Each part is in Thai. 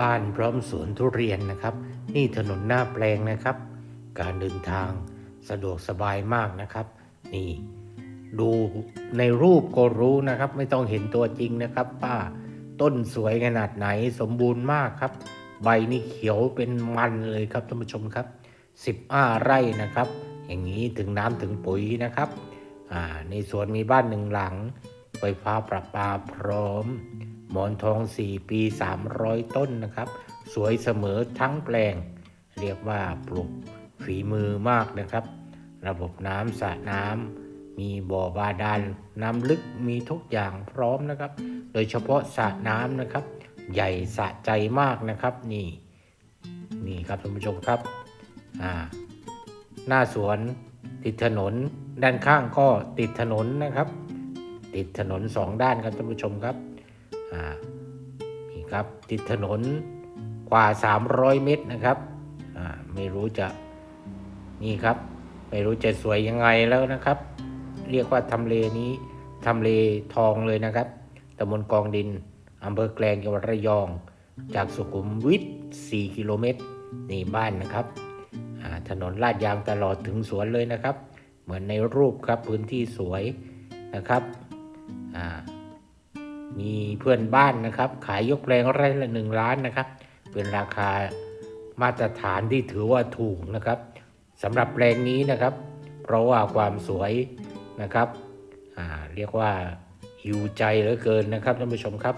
บ้านพร้อมสวนทุเรียนนะครับ นี่ถนนหน้าแปลงนะครับ การเดินทางสะดวกสบายมากนะครับ นี่ ดูในรูปก็รู้นะครับ ไม่ต้องเห็นตัวจริงนะครับป้าต้นสวยขนาดไหนสมบูรณ์มากครับ ใบนี่เขียวเป็นมันเลยครับท่านผู้ชมครับ15ไร่นะครับ อย่างนี้ถึงน้ำถึงปุ๋ยนะครับในสวนมีบ้านหนึ่งหลังไฟฟ้าประปาพร้อม หมอนทอง 4 ปี 300 ต้นนะครับ สวยเสมอทั้งแปลง เรียกว่าปลูกฝีมือมากนะครับ ระบบน้ำสระน้ำมีบ่อบาดาลน้ำลึกมีทุกอย่างพร้อมนะครับ โดยเฉพาะสระน้ำนะครับ ใหญ่สะใจมากนะครับนี่นี่ครับท่านผู้ชมครับอ่าหน้าสวนติดถนนด้านข้างก็ติดถนนนะครับ ติดถนนสองด้านครับท่านผู้ชมครับ นี่ครับติดถนนกว่า 300 เมตรนะครับไม่รู้จะนี่ครับ ไม่รู้จะสวยยังไงแล้วนะครับ เรียกว่าทำเลนี้ทำเลทองเลยนะครับตำบลกองดินอำเภอแกลงจังหวัดระยอง จากสุขุมวิท4กิโลเมตรนี่บ้านนะครับถนนลาดยางตลอดถึงสวนเลยนะครับ เหมือนในรูปครับพื้นที่สวยนะครับอ่า มีเพื่อนบ้านนะครับ ขายยกแปลงไร่ละหนึ่งล้านนะครับ เป็นราคามาตรฐานที่ถือว่าถูกนะครับสำหรับแปลงนี้นะครับ เพราะว่าความสวยนะครับอ่าเรียกว่าหิวใจเหลือเกินนะครับท่านผู้ชมครับ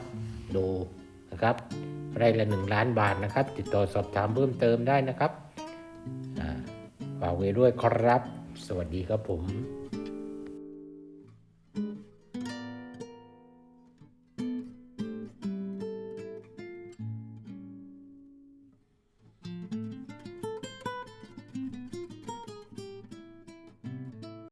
ดูนะครับไร่ละหนึ่งล้านบาทนะครับ ติดต่อสอบถามเพิ่มเติมได้นะครับอ่าฝากไว้ด้วยครับ สวัสดีครับผม